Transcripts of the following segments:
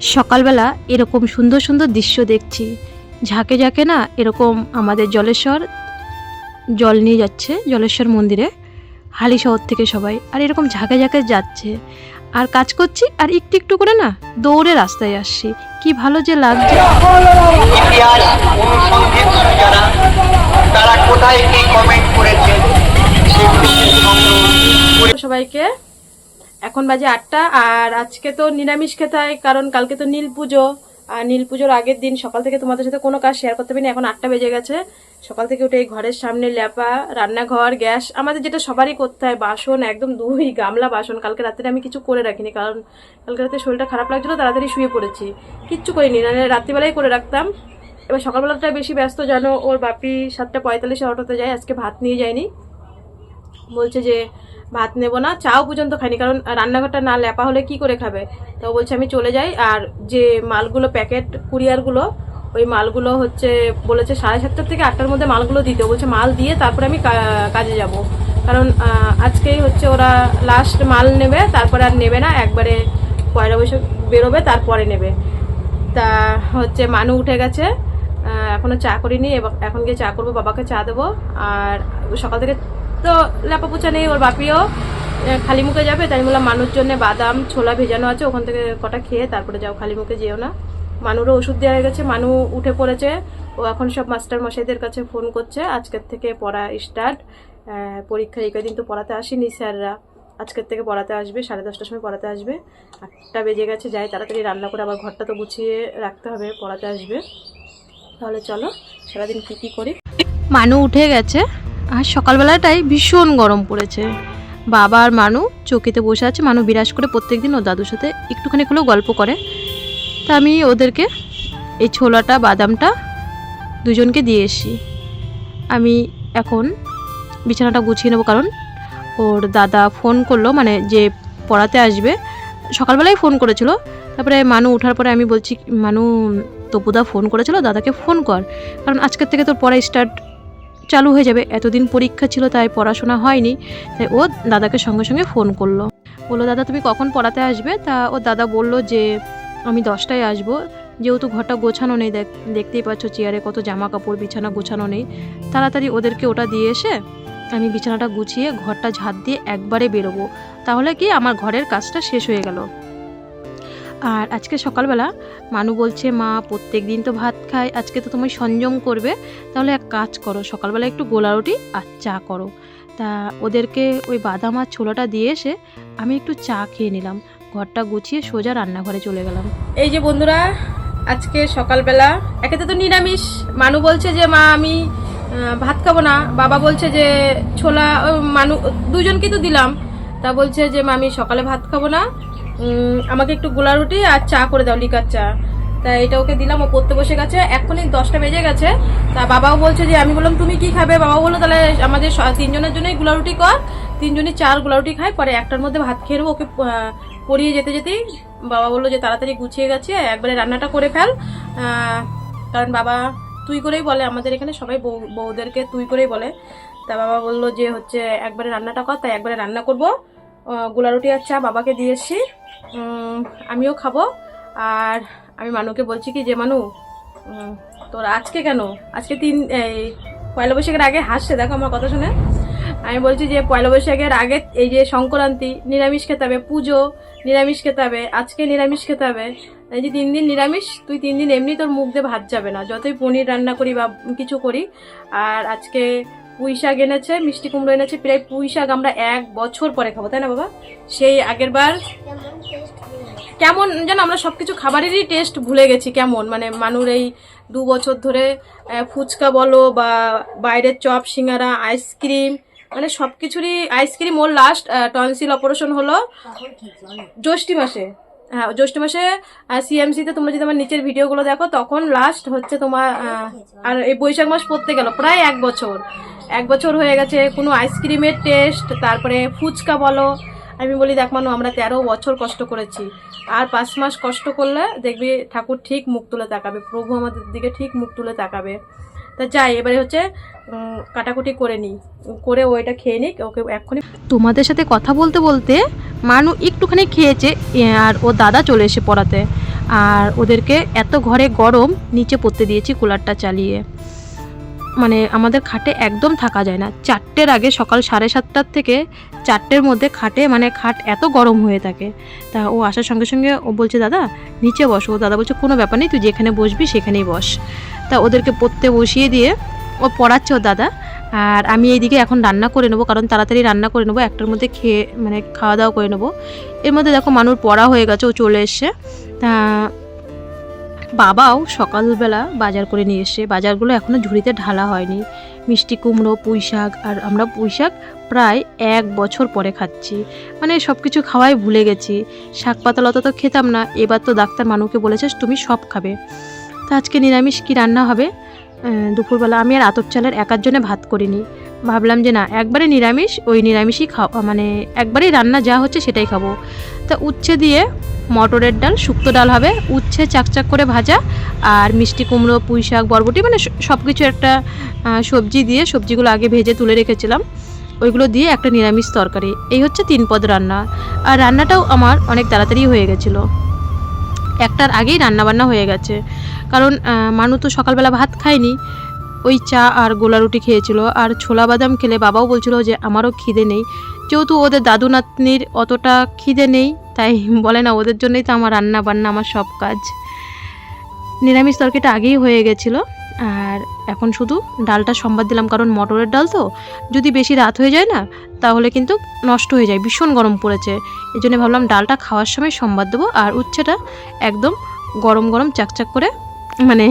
সকালবেলা এরকম সুন্দর সুন্দর দৃশ্য দেখছি। ঝাঁকে ঝাঁকে না এরকম আমাদের জলেশ্বর জল নিয়ে যাচ্ছে জলেশ্বর মন্দিরে হালি শহর থেকে সবাই। আর এরকম ঝাঁকে ঝাঁকে যাচ্ছে। আর কাজ করছি আর একটু একটু করে না দৌড়ে রাস্তায় আসছি। কি ভালো যে লাগছে। সবাইকে এখন বাজে আটটা, আর আজকে তো নিরামিষ খেতে হয়, কারণ কালকে তো নীল পুজো। আর নীল পুজোর আগের দিন সকাল থেকে তোমাদের সাথে কোনো কাজ শেয়ার করতে পারিনি, এখন আটটা বেজে গেছে। সকাল থেকে উঠে এই ঘরের সামনে ল্যাপা রান্নাঘর, গ্যাস, আমাদের যেটা সবারই করতে হয়, বাসন, একদম দুই গামলা, বাসন। কালকে রাত্রে আমি কিছু করে রাখিনি, কারণ কালকে রাতে শরীরটা খারাপ লাগছিল, তাড়াতাড়ি শুয়ে পড়েছি। কিচ্ছু করিনি নাহলে রাত্রিবেলাই করে রাখতাম। এবার সকালবেলাটা বেশি ব্যস্ত জানো ওর বাপি সাতটা পঁয়তাল্লিশে অটোতে যায়, আজকে ভাত নিয়ে যায়নি। বলছে যে ভাত নেব না, চাও পর্যন্ত খাইনি, কারণ রান্নাঘরটা না লেপা হলে কি করে খাবে? তো বলছে আমি চলে যাই, আর যে মালগুলো প্যাকেট কুরিয়ারগুলো, ওই মালগুলো হচ্ছে বলেছে সাড়ে সাতটার থেকে আটটার মধ্যে মালগুলো দিতে। বলছে, মাল দিয়ে তারপরে আমি কাজে যাব। কারণ আজকেই হচ্ছে ওরা লাস্ট মাল নেবে, তারপরে আর নেবে না, একবারে পয়লা বৈশাখ বেরোবে, তারপরে নেবে। তা হচ্ছে মানু উঠে গেছে এখনও চা করিনি এখন গিয়ে চা করব, বাবাকে চা দেবো, আর সকাল থেকে তো লেপা পোছা নেই, ওর বাপিও। খালি মুখে যাবে, তাই বললাম মানুষ জন্য বাদাম, ছোলা ভেজানো আছে, ওখান থেকে কটা খেয়ে তারপরে যাও খালি মুখে যেও না। মানুরও ওষুধ দেওয়া গেছে, মানু উঠে পড়েছে। ও এখন সব মাস্টার মশাইদের কাছে ফোন করছে, আজকের থেকে পড়া স্টার্ট। পরীক্ষা এই কদিন তো পড়াতে আসেনি স্যাররা। আজকের থেকে পড়াতে আসবে, সাড়ে দশটার সময় পড়াতে আসবে। আটটা বেজে গেছে, যাই তাড়াতাড়ি রান্না করে আবার ঘরটা তো গুছিয়ে রাখতে হবে, পড়াতে আসবে। তাহলে চলো, সারাদিন কী কী করি। মানু উঠে গেছে। আর সকালবেলাটাই ভীষণ গরম পড়েছে। বাবা আর মানু চৌকিতে বসে আছে, মানু বিরাজ করে প্রত্যেকদিন ও দাদুর সাথে একটুখানি হলেও গল্প করে। তা আমি ওদেরকে এই ছোলাটা, বাদামটা দুজনকে দিয়ে এসি আমি এখন বিছানাটা গুছিয়ে নেব কারণ ওর দাদা ফোন করল মানে যে পড়াতে আসবে, সকালবেলায় ফোন করেছিল। তারপরে মানু ওঠার পরে আমি বলছি, মানু তপুদা ফোন করেছিল, দাদাকে ফোন কর। কারণ আজকের থেকে তোর পড়া স্টার্ট চালু হয়ে যাবে। এতদিন পরীক্ষা ছিল, তাই পড়াশোনা হয়নি। তাই ও দাদাকে সঙ্গে সঙ্গে ফোন করল। বলল, দাদা, তুমি কখন পড়াতে আসবে? তা ও দাদা বলল যে, আমি দশটায় আসব। যেহেতু ঘরটা গোছানো নেই, দেখ, দেখতেই পাচ্ছ চেয়ারে কত জামা কাপড় বিছানা গোছানো নেই। তাড়াতাড়ি ওদেরকে ওটা দিয়ে এসে আমি বিছানাটা গুছিয়ে ঘরটা ঝাঁট দিয়ে একবারে বেরোবো। তাহলে কি আমার ঘরের কাজটা শেষ হয়ে গেল? আর আজকে সকালবেলা মানু বলছে, মা, প্রত্যেক দিন তো ভাত খায় আজকে তো তুমি সংযম করবে। তাহলে এক কাজ করো, সকালবেলা একটু গোলা রুটি আর চা করো। তা ওদেরকে ওই বাদাম আর ছোলাটা দিয়ে এসে আমি একটু চা খেয়ে নিলাম। ঘরটা গুছিয়ে সোজা রান্নাঘরে চলে গেলাম। এই যে বন্ধুরা, আজকে সকালবেলা একেতে তো নিরামিষ। মানু বলছে যে, মা, আমি ভাত খাব না। বাবা বলছে যে, ছোলা মানু, দুজনকে তো দিলাম। তা বলছে যে, মা, আমি সকালে ভাত খাব না। আমাকে একটু গোলা রুটি আর চা করে দাও লিকার চা। তা এটা ওকে দিলাম ও পড়তে বসে গেছে। এখনই দশটা বেজে গেছে। তা বাবাও বলছে যে আমি বললাম তুমি কি খাবে? বাবা বলল তাহলে আমাদের তিনজনের জন্যই গোলা রুটি কর। তিনজনই চার গোলা রুটি খাই পরে একটার মধ্যে ভাত খেয়ে নেব ওকে পড়িয়ে যেতে যেতেই বাবা বলল যে তাড়াতাড়ি গুছিয়ে গেছে একবারে রান্নাটা করে ফেল। কারণ বাবা তুই করেই বলে আমাদের এখানে সবাই বউ বউদেরকে তুই করেই বলে। তা বাবা বলল যে হচ্ছে একবারে রান্নাটা কর তাই একবারে রান্না করব। গোলা রুটি আর চা বাবাকে দিয়ে এসছি উম, আমিও খাব। আর আমি মানুকে বলছি কি যে, মানু তোর আজকে কেন? আজকে তিন, এই পয়লা বৈশাখের আগে হাসছে, দেখো আমার কথা শুনে। আমি বলছি যে, পয়লা বৈশাখের আগে এই যে সংক্রান্তি, নিরামিষ খেতে হবে, পুজো, নিরামিষ খেতে হবে, আজকে নিরামিষ খেতে হবে। এই যে তিন দিন নিরামিষ, তুই তিন দিন এমনি তোর মুখ দিয়ে ভাত যাবে না। যতই পনির রান্না করি বা কিছু করি, আর আজকে পুঁই শাক এনেছে মিষ্টি কুমড়ো এনেছে প্রায় পুঁই শাক আমরা এক বছর পরে খাব তাই না বাবা? সেই আগের বার কেমন যেন আমরা সবকিছু খাবারেরই টেস্ট ভুলে গেছি কেমন? মানে মানুর এই দু বছর ধরে ফুচকা বলো বা বাইরের চপ সিঙ্গারা আইসক্রিম মানে সবকিছুরই আইসক্রিম ওর লাস্ট টনসিল অপারেশন হলো জ্যৈষ্ঠী মাসে। হ্যাঁ জ্যৈষ্ঠ মাসে সিএমসি তে তোমরা যদি আমার নিচের ভিডিওগুলো দেখো তখন লাস্ট হচ্ছে তোমার আর এই বৈশাখ মাস পড়তে গেল প্রায় এক বছর। এক বছর হয়ে গেছে কোনো আইসক্রিমের টেস্ট তারপরে ফুচকা বলো। আমি বলি দেখ মানু আমরা তেরো বছর কষ্ট করেছি। আর পাঁচ মাস কষ্ট করলে দেখবি ঠাকুর ঠিক মুখ তুলে তাকাবে প্রভু আমাদের দিকে ঠিক মুখ তুলে তাকাবে। তা যাই এবারে হচ্ছে কাটাকুটি করে নিই। করে ওইটা খেয়ে নিক ওকে এক্ষুনি তোমাদের সাথে কথা বলতে বলতে মানু একটুখানি খেয়েছে আর ও দাদা চলে এসে পড়াতে। আর ওদেরকে এত ঘরে গরম, নিচে পড়তে দিয়েছি কুলারটা চালিয়ে। মানে আমাদের খাটে একদম থাকা যায় না। চারটের আগে সকাল সাড়ে সাতটার থেকে চারটের মধ্যে খাটে মানে খাট এত গরম হয়ে থাকে। তা ও আসার সঙ্গে সঙ্গে ও বলছে, দাদা, নিচে বসো। ও দাদা বলছে, কোনো ব্যাপার নেই, তুই যেখানে বসবি সেখানেই বস। তা ওদেরকে পড়তে বসিয়ে দিয়ে ও পড়াচ্ছে ও দাদা। আর আমি এইদিকে এখন রান্না করে নেব, কারণ তাড়াতাড়ি রান্না করে নেব, একটার মধ্যে খেয়ে মানে খাওয়া দাওয়া করে নেব। এর মধ্যে দেখো মানুষ পড়া হয়ে গেছে, ও চলে এসছে। তা বাবাও সকালবেলা বাজার করে নিয়ে এসছে। বাজারগুলো এখনও ঝুড়িতে ঢালা হয়নি। মিষ্টি কুমড়ো পুঁই শাক আর আমরা পুঁই শাক প্রায় এক বছর পরে খাচ্ছি। মানে সব কিছু খাওয়াই ভুলে গেছি। শাক পাতা লতা তো খেতাম না। এবার তো ডাক্তার মানুকে বলেছে, তুমি সব খাবে। তো আজকে নিরামিষ কি রান্না হবে? দুপুরবেলা আমি আর আতপ চালের একার জন্য ভাত করিনি। ভাবলাম যে না, একবারে নিরামিষ, ওই নিরামিষই খাওয়া মানে একবারেই রান্না যা হচ্ছে সেটাই খাব। তা উচ্ছে দিয়ে মটরের ডাল, শুক্তো ডাল হবে, উচ্ছে চাকচাক করে ভাজা, আর মিষ্টি কুমড়ো, পুঁই শাক, বরবটি মানে সব কিছু একটা সবজি দিয়ে সবজিগুলো আগে ভেজে তুলে রেখেছিলাম। ওইগুলো দিয়ে একটা নিরামিষ তরকারি। এই হচ্ছে তিন পদ রান্না। আর রান্নাটাও আমার অনেক তাড়াতাড়ি হয়ে গেছিল। একটার আগেই রান্নাবান্না হয়ে গেছে। কারণ মানু তো সকালবেলা ভাত খায়নি। ওই চা আর গোলা রুটি খেয়েছিল। আর ছোলা বাদাম খেলে বাবাও বলছিল যে, আমারও খিদে নেই। যেহেতু ওদের দাদু নাতনির অতটা খিদে নেই, তাই বলে না, ওদের জন্যই তো আমার রান্না বান্না আমার সব কাজ। নিরামিষ তরকারিটা আগেই হয়ে গেছিল। আর এখন শুধু ডালটা সম্বাদ দিলাম, কারণ মটরের ডাল তো যদি বেশি রাত হয়ে যায় না, তাহলে কিন্তু নষ্ট হয়ে যায়, ভীষণ গরম পড়েছে। এই জন্য ভাবলাম ডালটা খাওয়ার সময় সম্বাদ দেবো, আর উচ্ছেটা একদম গরম গরম চাকচাক করে মানে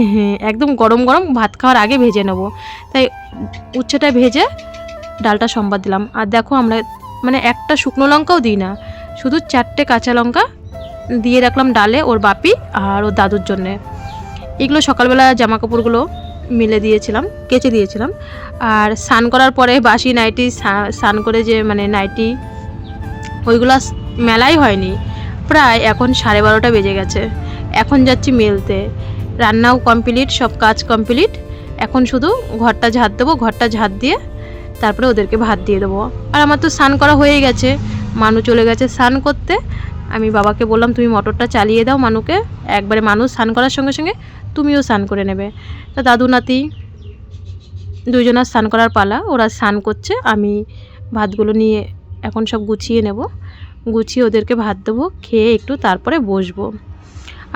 একদম গরম গরম ভাত খাওয়ার আগে ভেজে নেব। তাই উচ্ছেটা ভেজে ডালটা সম্বাদ দিলাম। আর দেখো আমরা মানে একটা শুকনো লঙ্কাও দিই না, শুধু চারটে কাঁচা লঙ্কা দিয়ে রাখলাম ডালে ওর বাপি আর ওর দাদুর জন্যে। এগুলো সকালবেলা জামা কাপড়গুলো মিলে দিয়েছিলাম, কেচে দিয়েছিলাম। আর স্নান করার পরে বাসি নাইটি, স্না- স্নান করে যে মানে নাইটি, ওইগুলো মেলাই হয়নি। প্রায় এখন সাড়ে বারোটা বেজে গেছে। এখন যাচ্ছি মেলতে। রান্নাও কমপ্লিট, সব কাজ কমপ্লিট। এখন শুধু ঘরটা ঝাড় দেবো, ঘরটা ঝাড় দিয়ে তারপরে ওদেরকে ভাত দিয়ে দেবো। আর আমার তো স্নান করা হয়ে গেছে। মানু চলে গেছে স্নান করতে। আমি বাবাকে বললাম, তুমি মোটরটা চালিয়ে দাও মানুকে। একবারে মানুষ স্নান করার সঙ্গে সঙ্গে তুমিও স্নান করে নেবে। তা দাদু নাতি দুজনের স্নান করার পালা, ওরা স্নান করছে, আমি ভাতগুলো নিয়ে এখন সব গুছিয়ে নেব। গুছিয়ে ওদেরকে ভাত দেবো, খেয়ে একটু তারপরে বসবো।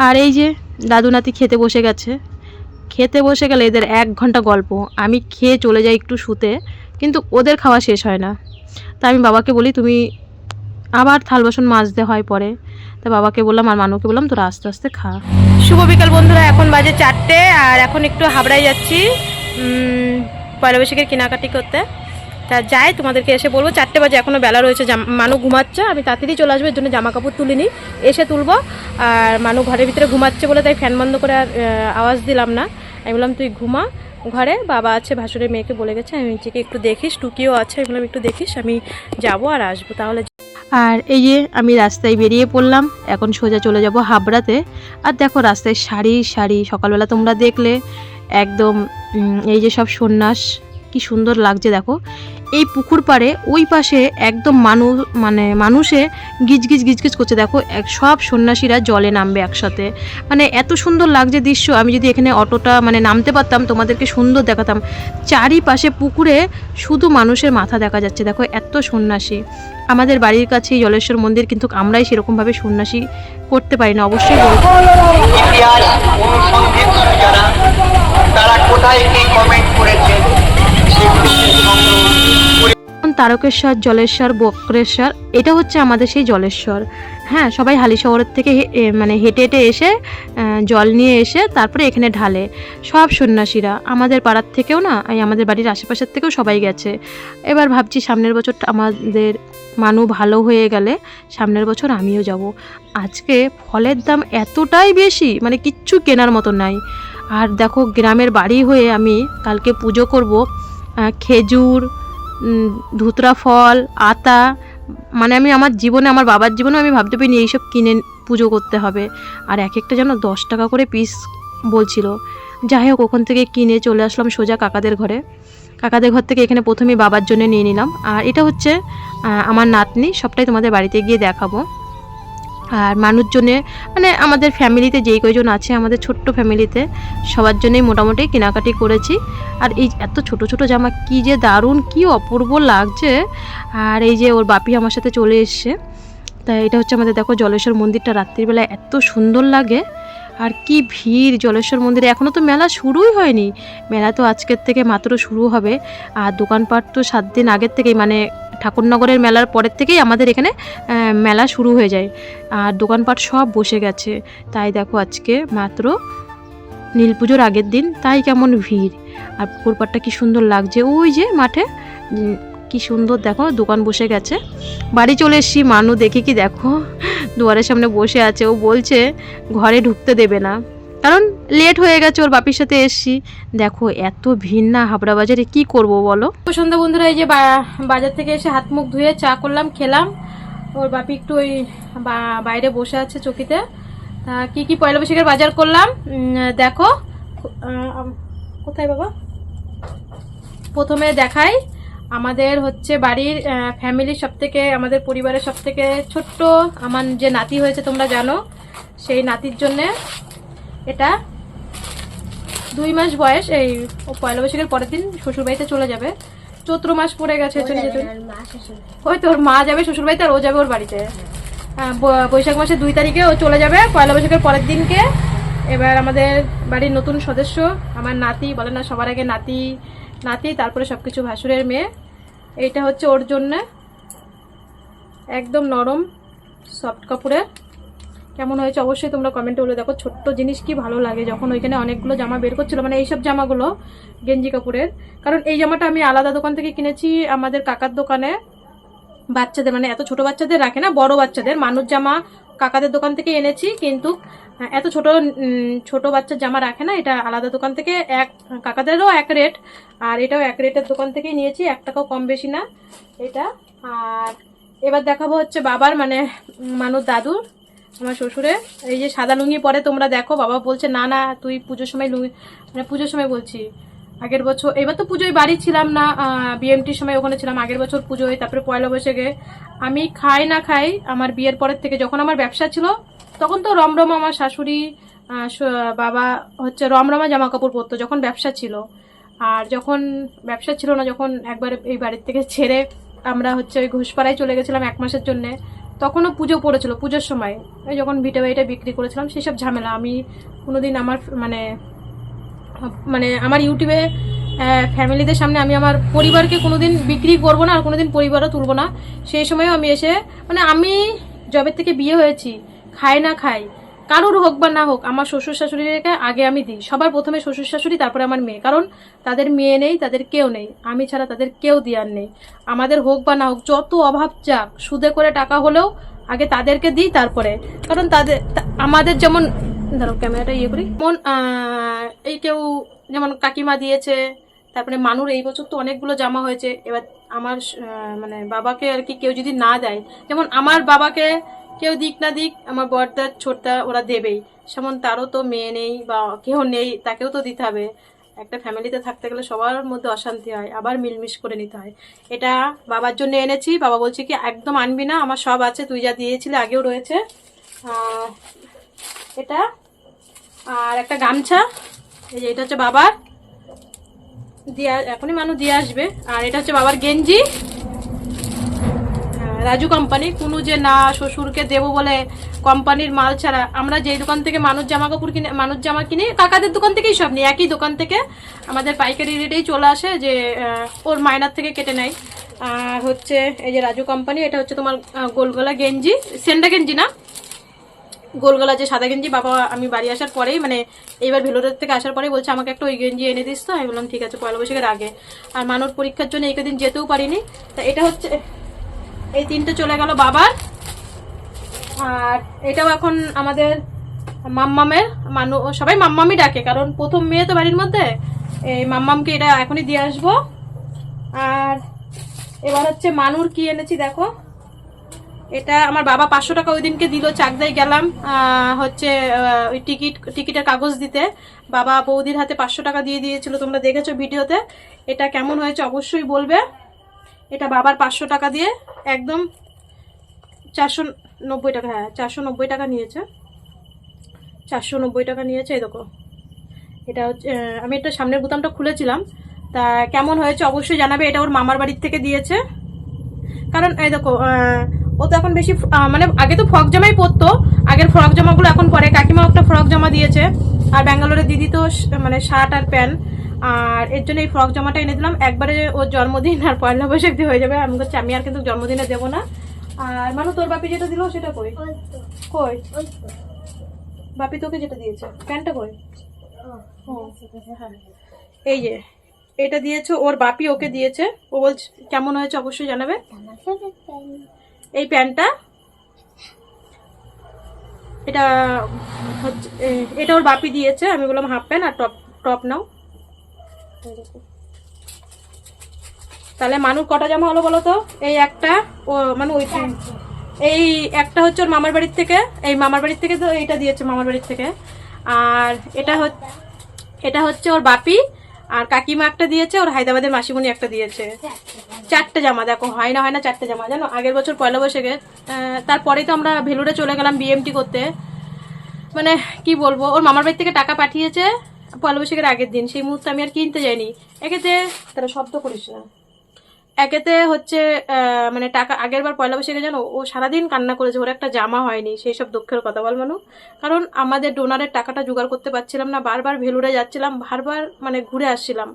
আর এই যে দাদু নাতি খেতে বসে গেছে। খেতে বসে গেলে এদের এক ঘণ্টা গল্প। আমি খেয়ে চলে যাই একটু শুতে, কিন্তু ওদের খাওয়া শেষ হয় না। তা আমি বাবাকে বলি, তুমি আবার থাল বাসন মাজতে হয় পরে। তা বাবাকে বললাম আর মানুকে বললাম, তোরা আস্তে আস্তে খা। শুভ বিকাল বন্ধুরা, এখন বাজে চারটে আর এখন একটু হাবড়ায় যাচ্ছি পয়লা বৈশাখের কেনাকাটি করতে। তা যাই, তোমাদেরকে এসে বলব, চারটে বাজে এখনও বেলা রয়েছে মানু ঘুমাচ্ছে। আমি তাড়াতাড়ি চলে আসব, এর জন্য জামা কাপড় তুলিনি, এসে তুলবো। আর মানু ঘরের ভিতরে ঘুমাচ্ছে বলে তাই ফ্যান বন্ধ করে আর আওয়াজ দিলাম না। আমি বললাম, তুই ঘুমা ঘরে, বাবা আছে, ভাসুরের মেয়েকে বলে গেছে, আমি নিজেকে একটু দেখিস, টুকিও আছে, আমি বললাম, একটু দেখিস, আমি যাব আর আসব, তাহলে আর এই যে আমি রাস্তায় বেরিয়ে পড়লাম, এখন সোজা চলে যাব হাবড়াতে। আর দেখো রাস্তায় শাড়ি শাড়ি, সকালবেলা তোমরা দেখলে, একদম এই যে সব সন্ন্যাস, কি সুন্দর লাগছে দেখো। এই পুকুর পাড়ে ওই পাশে একদম মানুষ মানে মানুষে গিজগিজ গিজগিজ করছে। দেখো, এক সব সন্ন্যাসীরা জলে নামবে একসাথে। মানে এত সুন্দর লাগছে দৃশ্য। আমি যদি এখানে অটোটা মানে নামতে পারতাম, তোমাদেরকে সুন্দর দেখাতাম। চারিপাশে পুকুরে শুধু মানুষের মাথা দেখা যাচ্ছে। দেখো, এত সন্ন্যাসী। আমাদের বাড়ির কাছেই জলেশ্বর মন্দির, কিন্তু আমরাই সেরকমভাবে সন্ন্যাসী করতে পারি না। অবশ্যই তারা কোথায় কি কমেন্ট করেছেন সেগুলো সংগ্রহ করে যেমন তারকেশ্বর, জলেশ্বর, বক্রেশ্বর, এটা হচ্ছে আমাদের সেই জলেশ্বর। হ্যাঁ সবাই হালি শহরের থেকে মানে হেঁটে হেঁটে এসে জল নিয়ে এসে তারপরে এখানে ঢালে। সব সন্ন্যাসীরা, আমাদের পাড়ার থেকেও না আমাদের বাড়ির আশেপাশের থেকেও সবাই গেছে। এবার ভাবছি সামনের বছর আমাদের মানু ভালো হয়ে গেলে সামনের বছর আমিও যাব। আজকে ফলের দাম এতটাই বেশি মানে কিচ্ছু কেনার মতো নাই। আর দেখো, গ্রামের বাড়ি হয়ে আমি কালকে পুজো করব। খেজুর ধুতরা ফল, আতা মানে আমি আমার জীবনে, আমার বাবার জীবনে আমি ভাবতে পারিনি এইসব কিনে, পুজো করতে হবে। আর এক একটা যেন দশ টাকা করে পিস বলছিল। যাই হোক, ওখান থেকে কিনে চলে আসলাম সোজা কাকাদের ঘরে। কাকাদের ঘর থেকে এখানে প্রথমেই বাবার জন্য নিয়ে নিলাম। আর এটা হচ্ছে আমার নাতনি, সবটাই তোমাদের বাড়িতে গিয়ে দেখাবো। আর মানুষজনে মানে আমাদের ফ্যামিলিতে যেই কয়জন আছে, আমাদের ছোট্ট ফ্যামিলিতে সবার জন্যই মোটামুটি কেনাকাটি করেছি। আর এই এত ছোট ছোট জামা কি যে দারুণ, কি অপূর্ব লাগছে। আর এই যে ওর বাপি আমার সাথে চলে এসছে। তা এটা হচ্ছে আমাদের, দেখো জলেশ্বর মন্দিরটা রাত্রিবেলা এত সুন্দর লাগে। আর কি ভিড় জলেশ্বর মন্দিরে এখনও তো মেলা শুরুই হয়নি। মেলা তো আজকের থেকে মাত্র শুরু হবে। আর দোকানপাট তো সাত দিন আগের থেকেই মানে ঠাকুরনগরের মেলার পরের থেকেই আমাদের এখানে মেলা শুরু হয়ে যায়। আর দোকানপাট সব বসে গেছে। তাই দেখো আজকে মাত্র নীল পুজোর আগের দিন, তাই কেমন ভিড়। আর পুকুর পাড়টা কি সুন্দর লাগছে। ওই যে মাঠে কি সুন্দর দেখো, দোকান বসে গেছে। বাড়ি চলে এসছি, মানু দেখি কি দেখো, দুয়ারের সামনে বসে আছে। ও বলছে, ঘরে ঢুকতে দেবে না। কারণ লেট হয়ে গেছে, ওর বাপির সাথে এসছি। দেখো, এত ভিড় না হাবড়া বাজারে, কি করব বলো? সন্ধ্যা বন্ধুরা, এই যে বাজার থেকে এসে হাত মুখ ধুয়ে চা করলাম, খেলাম। ওর বাপি একটু ওই বাইরে বসে আছে চকিতে। কি কি পয়লা বৈশাখের বাজার করলাম? দেখো কোথায় বাবা? প্রথমে দেখাই। আমাদের হচ্ছে বাড়ির ফ্যামিলির সব থেকে আমাদের পরিবারের সব থেকে ছোট্ট, আমার যে নাতি হয়েছে তোমরা জানো, সেই নাতির জন্যে এটা দুই মাস বয়স এই পয়লা বৈশাখের পরের দিন শ্বশুর বাড়িতে চলে যাবে। চৈত্র মাস পড়ে গেছে ওই তোর মা যাবে শ্বশুর বাড়িতে আর ও যাবে ওর বাড়িতে। আহ, বৈশাখ মাসের দুই তারিখে ও চলে যাবে পয়লা বৈশাখের পরের দিনকে। এবার আমাদের বাড়ির নতুন সদস্য আমার নাতি বলে না সবার আগে নাতি নাতি তারপরে সবকিছু ভাসুরের মেয়ে। এইটা হচ্ছে ওর জন্য। একদম নরম সফট কাপড়ের। কেমন হয়েছে অবশ্যই তোমরা কমেন্টে বলে দেখো। ছোট্ট জিনিস কি ভালো লাগে যখন ওইখানে অনেকগুলো জামা বের করছিল মানে এইসব জামাগুলো, গেঞ্জি কাপড়ের। কারণ এই জামাটা আমি আলাদা দোকান থেকে কিনেছি আমাদের কাকার দোকানে। বাচ্চাদের মানে এত ছোট বাচ্চাদের রাখে না, বড় বাচ্চাদের। মানুষ জামা কাকাদের দোকান থেকে এনেছি, কিন্তু এত ছোট ছোট বাচ্চার জামা রাখে না, এটা আলাদা দোকান থেকে এক, কাকাদেরও এক রেট আর এটাও এক রেটের দোকান থেকেই নিয়েছি, এক টাকাও কম বেশি না এটা। আর এবার দেখাবো হচ্ছে বাবার মানে মানুষ দাদুর। আমার শ্বশুরে। এই যে সাদা লুঙ্গি পরে তোমরা দেখো, বাবা বলছে, না না, তুই পুজোর সময় লুঙ্গি মানে পুজোর সময় বলছি। আগের বছর, এবার তো পুজোয় বাড়ি ছিলাম না বিএমটির সময় ওখানে ছিলাম, আগের বছর পুজোয় তারপরে পয়লা বৈশাখে। আমি খাই না খাই, আমার বিয়ের পরের থেকে যখন আমার ব্যবসা ছিল, তখন তো রমরমা আমার শাশুড়ি বাবা হচ্ছে রমরমা জামা কাপড় পরতো যখন ব্যবসা ছিল। আর যখন ব্যবসা ছিল না, যখন একবার এই বাড়ির থেকে ছেড়ে আমরা হচ্ছে ওই ঘুষপাড়ায় চলে গেছিলাম এক মাসের জন্য। তখনও পুজো পড়েছিল, পুজোর সময়। ওই যখন ভিটে বাড়িটা বিক্রি করেছিলাম, সেসব ঝামেলা। আমি কোনোদিন আমার মানে মানে আমার ইউটিউবে ফ্যামিলিদের সামনে আমি আমার পরিবারকে কোনোদিন বিক্রি করব না, আর কোনোদিন পরিবারও তুলব না। সেই সময়ও আমি এসে মানে আমি জবের থেকে বিয়ে হয়েছি, খাই না খাই কারোর হোক বা না হোক, আমার শ্বশুর শাশুড়িকে আগে আমি দিই। সবার প্রথমে শ্বশুর শাশুড়ি, তারপরে আমার মেয়ে। কারণ তাদের মেয়ে নেই, তাদের কেউ নেই। আমি ছাড়া তাদের কেউ দেওয়ার নেই। আমাদের হোক বা না হোক, যত অভাব যাক, সুদে করে টাকা হলেও আগে তাদেরকে দিই, তারপরে। কারণ তাদের আমাদের যেমন, ধরো ক্যামেরাটা ইয়ে করি, যেমন এই কেউ যেমন কাকিমা দিয়েছে, তারপরে মানুর এই বছর তো অনেকগুলো জামা হয়েছে। এবার আমার মানে বাবাকে আর কি কেউ যদি না দেয়, যেমন আমার বাবাকে কেউ দিক না দিক, আমার বড়দা ছোটটা ওরা দেবেই। যেমন তারও তো মেয়ে নেই বা কেউ নেই, তাকেও তো দিতে হবে। একটা ফ্যামিলিতে থাকতে গেলে সবার মধ্যে অশান্তি হয়, আবার মিলমিশ করে নিতে হয়। এটা বাবার জন্য এনেছি, বাবা বলছে কি, একদম আনবি না, আমার সব আছে, তুই যা দিয়েছিলে আগেও রয়েছে। এটা, আর একটা গামছা, এই যে এটা হচ্ছে বাবার। দিয়ে, এখনই মানুষ দিয়ে আসবে। আর এটা হচ্ছে বাবার গেঞ্জি। রাজু কোম্পানি কোনো যে না, শ্বশুরকে দেবো বলে কোম্পানির মাল ছাড়া, আমরা যেই দোকান থেকে মানুষ জামা কাপড় কিনে, মানুষ জামা কিনি, কাকাদের দোকান থেকেই সব নিই। একই দোকান থেকে আমাদের পাইকারি রেটেই চলে আসে যে ওর মাইনার থেকে কেটে নেয়। আর হচ্ছে এই যে রাজু কোম্পানি এটা হচ্ছে তোমার গোলগলা গেঞ্জি, সেন্ডা গেঞ্জি না? গোলগলা যে সাদা গেঞ্জি, বাবা, আমি বাড়ি আসার পরেই মানে এইবার ভেলোরের থেকে আসার পরেই বলছে, আমাকে একটা ওই গেঞ্জি এনে দিস তো? আমি বললাম, ঠিক আছে, পয়লা বৈশাখের আগে। আর মানব পরীক্ষার জন্য এই কদিন যেতেও পারিনি। তা এটা হচ্ছে এই তিনটে চলে গেল বাবার। আর এটাও এখন আমাদের মাম্মামের, মানু সবাই মাম্মামই ডাকে, কারণ প্রথম মেয়ে তো বাড়ির মধ্যে। এই মাম্মামকে এটা এখনই দিয়ে আসব। আর এবার হচ্ছে মানুর কি এনেছি দেখো। এটা আমার বাবা পাঁচশো টাকা ওই দিনকে দিল, চাকদায় গেলাম হচ্ছে ওই টিকিট, টিকিটের কাগজ দিতে। বাবা বৌদির হাতে পাঁচশো টাকা দিয়ে দিয়েছিল, তোমরা দেখেছ ভিডিওতে। এটা কেমন হয়েছে অবশ্যই বলবে। এটা বাবার পাঁচশো টাকা দিয়ে একদম চারশো নব্বই টাকা হ্যাঁ চারশো নব্বই টাকা নিয়েছে। চারশো নব্বই টাকা নিয়েছে, এই দেখো। এটা হচ্ছে আমি একটা সামনের বোতামটা খুলেছিলাম। তা কেমন হয়েছে অবশ্যই জানাবে, এটা ওর মামার বাড়ির থেকে দিয়েছে। কারণ, এই দেখো ও তো এখন বেশি মানে আগে তো ফ্রক জামাই পরতো, আগের ফ্রক জামাগুলো এখন পরে। কাকিমা একটা ফ্রক জামা দিয়েছে। আর ব্যাঙ্গালোরের দিদি তো মানে শার্ট আর প্যান্ট। আর এর জন্য এই ফ্রক জামাটা এনে দিলাম। একবারে ওর জন্মদিন আর পয়লা বৈশাখ দিয়ে হয়ে যাবে। আমি বলছি আমি আর কিন্তু জন্মদিনে দেবো না। আর মানু তোর বাপি যেটা দিল সেটা কই? কই? বাপি তোকে যেটা দিয়েছে। প্যান্টটা কই। এই যে এটা দিয়েছে ওর বাপি ওকে দিয়েছে। ও বলছে কেমন হয়েছে অবশ্যই জানাবে। এই প্যান্টটা এটা হচ্ছে এটা ওর বাপি দিয়েছে। আমি বললাম হাফ প্যান্ট আর টপ টপ নাও। তাহলে মানুর কটা জামা হলো বলো তো? এই একটা, ও মানে ওই এই একটা হচ্ছে ওর মামার বাড়ির থেকে, এই মামার বাড়ির থেকে তো এইটা দিয়েছে মামার বাড়ির থেকে। আর এটা এটা হচ্ছে ওর বাপি, আর কাকিমা একটা দিয়েছে, ওর হায়দ্রাবাদের মাসিমণি একটা দিয়েছে। চারটে জামা, দেখো, হয় না হয় না, চারটে জামা, জানো? আগের বছর পয়লা বৈশাখে তারপরেই তো আমরা ভেলুরে চলে গেলাম বিএমটি করতে। মানে কি বলব, ওর মামার বাড়ি থেকে টাকা পাঠিয়েছে পয়লা বৈশাখের আগের দিন, সেই মুহূর্তে আমি আর কিনতে যাইনি। একেতে, তারা শব্দ করিস না। একেতে হচ্ছে মানে টাকা, আগের বার পয়লা বৈশাখে জানো, ও সারাদিন কান্না করেছে, ওর একটা জামা হয়নি, সেই সব দুঃখের কথা বল মানু। কারণ আমাদের ডোনারের টাকাটা জোগাড় করতে পারছিলাম না, বারবার ভেলুরে যাচ্ছিলাম, বারবার মানে ঘুরে আসছিলাম।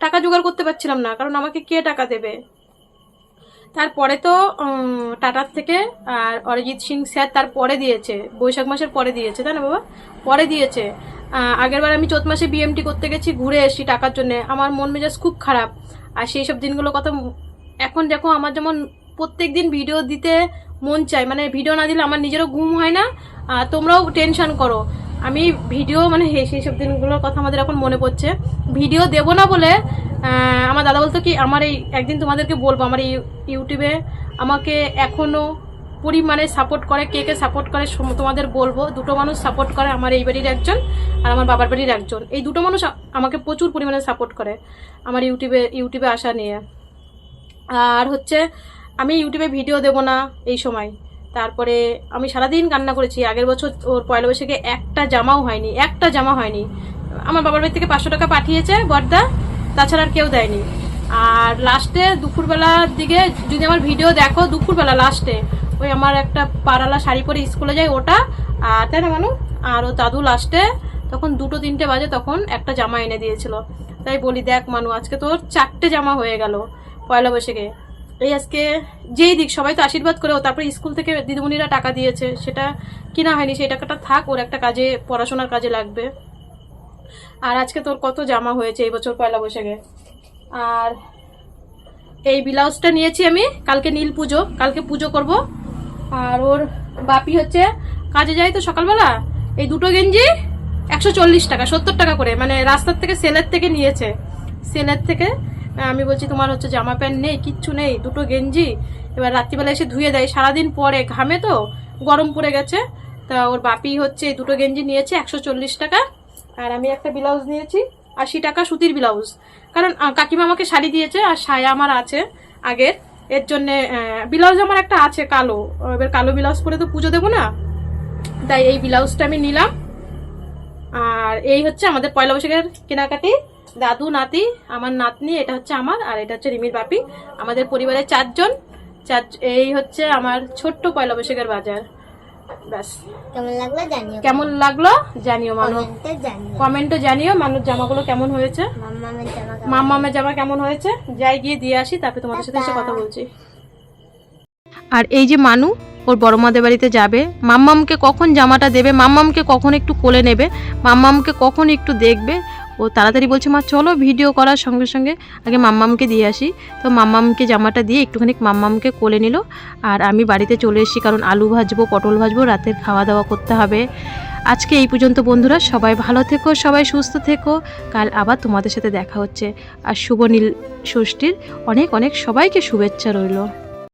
টাকা জোগাড় করতে পারছিলাম না, কারণ আমাকে কে টাকা দেবে? তারপরে তো টাটার থেকে, আর অরিজিৎ সিং স্যার তারপরে দিয়েছে, বৈশাখ মাসের পরে দিয়েছে তাই না বাবা? পরে দিয়েছে। আগেরবার আমি চৈত মাসে বিএমটি করতে গেছি, ঘুরে এসেছি টাকার জন্য। আমার মন মেজাজ খুব খারাপ। আর সেই সব দিনগুলোর কথা এখন দেখো, আমার যেমন প্রত্যেক দিন ভিডিও দিতে মন চায় মানে ভিডিও না দিলে আমার নিজেরও ঘুম হয় না তোমরাও টেনশন করো। আমি ভিডিও মানে হে, সেই সব দিনগুলোর কথা আমাদের এখন মনে পড়ছে। ভিডিও দেবো না বলে আমার দাদা বলতো কি, আমার এই একদিন তোমাদেরকে বলব, আমার এই ইউটিউবে আমাকে এখনও পরিমাণে সাপোর্ট করে, কে কে সাপোর্ট করে তোমাদের বলব। দুটো মানুষ সাপোর্ট করে, আমার এই বাড়ির একজন আর আমার বাবার বাড়ির একজন। এই দুটো মানুষ আমাকে প্রচুর পরিমাণে সাপোর্ট করে আমার ইউটিউবে ইউটিউবে আসা নিয়ে। আর হচ্ছে, আমি ইউটিউবে ভিডিও দেব না এই সময়। তারপরে আমি সারাদিন কান্না করেছি। আগের বছর ওর পয়লা বৈশাখে একটা জামাও হয়নি, একটা জামা হয়নি। আমার বাবার বাড়ি থেকে পাঁচশো টাকা পাঠিয়েছে বর্দা, তাছাড়া আর কেউ দেয়নি। আর লাস্টে দুপুরবেলার দিকে যদি আমার ভিডিও দেখো, দুপুরবেলা লাস্টে ওই আমার একটা পাড়ালা শাড়ি পরে স্কুলে যায় ওটা, আর তাই না মানু আর ও দাদু লাস্টে তখন দুটো তিনটে বাজে তখন একটা জামা এনে দিয়েছিল। তাই বলি, দেখ মানু, আজকে তোর চারটে জামা হয়ে গেল পয়লা বৈশাখে। এই আজকে যেই দিক, সবাই তো আশীর্বাদ করেও, তারপরে স্কুল থেকে দিদিমণিরা টাকা দিয়েছে, সেটা কিনা হয়নি, সেই টাকাটা থাক, ওর একটা কাজে, পড়াশোনার কাজে লাগবে। আর আজকে তোর কত জামা হয়েছে এই বছর পয়লা বৈশাখে? আর এই ব্লাউজটা নিয়েছি আমি, কালকে নীল পুজো, কালকে পুজো করব। আর ওর বাপি হচ্ছে কাজে যায় তো সকালবেলা, এই দুটো গেঞ্জি একশো চল্লিশ টাকা, সত্তর টাকা করে মানে রাস্তার থেকে সেলের থেকে নিয়েছে। সেলের থেকে আমি বলছি তোমার হচ্ছে জামা প্যান্ট নেই, কিচ্ছু নেই, দুটো গেঞ্জি, এবার রাত্রিবেলা এসে ধুয়ে দেয়। সারাদিন পরে ঘামে তো, গরম পড়ে গেছে, তা ওর বাপি হচ্ছে এই দুটো গেঞ্জি নিয়েছে একশো চল্লিশ টাকা, আর আমি একটা ব্লাউজ নিয়েছি, আশি টাকা সুতির ব্লাউজ। কারণ কাকিমা আমাকে শাড়ি দিয়েছে আর সায়া আমার আছে আগের। এর জন্য ব্লাউজ আমার একটা আছে, কালো। এবার কালো ব্লাউজ পরে তো পুজো দেবো না। তাই এই ব্লাউজটা আমি নিলাম। আর এই হচ্ছে আমাদের পয়লা বৈশাখের কেনাকাটি। দাদু, নাতি, আমার নাতনি, এটা হচ্ছে আমার, আর এটা হচ্ছে রিমির বাপি। আমাদের পরিবারের চারজন। চার, এই হচ্ছে আমার ছোট্ট পয়লা বৈশাখের বাজার। ব্যাস। কেমন লাগল জানিও। কেমন লাগল? জানিও মানুষ কমেন্টে জানিও। মানুষ জামাগুলো কেমন হয়েছে? মাম্মামের জামা মাম্মামের জামা কেমন হয়েছে? যাই গিয়ে দিয়ে আসি তারপরে তোমাদের সাথে এসে কথা বলছি। আর এই যে মানু ওর বড় মাদের বাড়িতে যাবে মাম্মামকে কখন জামাটা দেবে মাম্মামকে কখন একটু কোলে নেবে মাম্মামকে কখন একটু দেখবে ও তাড়াতাড়ি বলছে, মা, চলো ভিডিও করার সঙ্গে সঙ্গে আগে মাম্মামকে দিয়ে আসি। তো মাম্মামকে জামাটা দিয়ে একটুখানি মাম্মামকে কোলে নিল। আর আমি বাড়িতে চলে এসেছি, কারণ আলু ভাজবো, পটল ভাজবো, রাতের খাওয়া দাওয়া করতে হবে। আজকে এই পর্যন্ত বন্ধুরা, সবাই ভালো থেকো, সবাই সুস্থ থেকো। কাল আবার তোমাদের সাথে দেখা হচ্ছে। আর শুভ নীল ষষ্ঠীর অনেক অনেক সবাইকে শুভেচ্ছা রইল।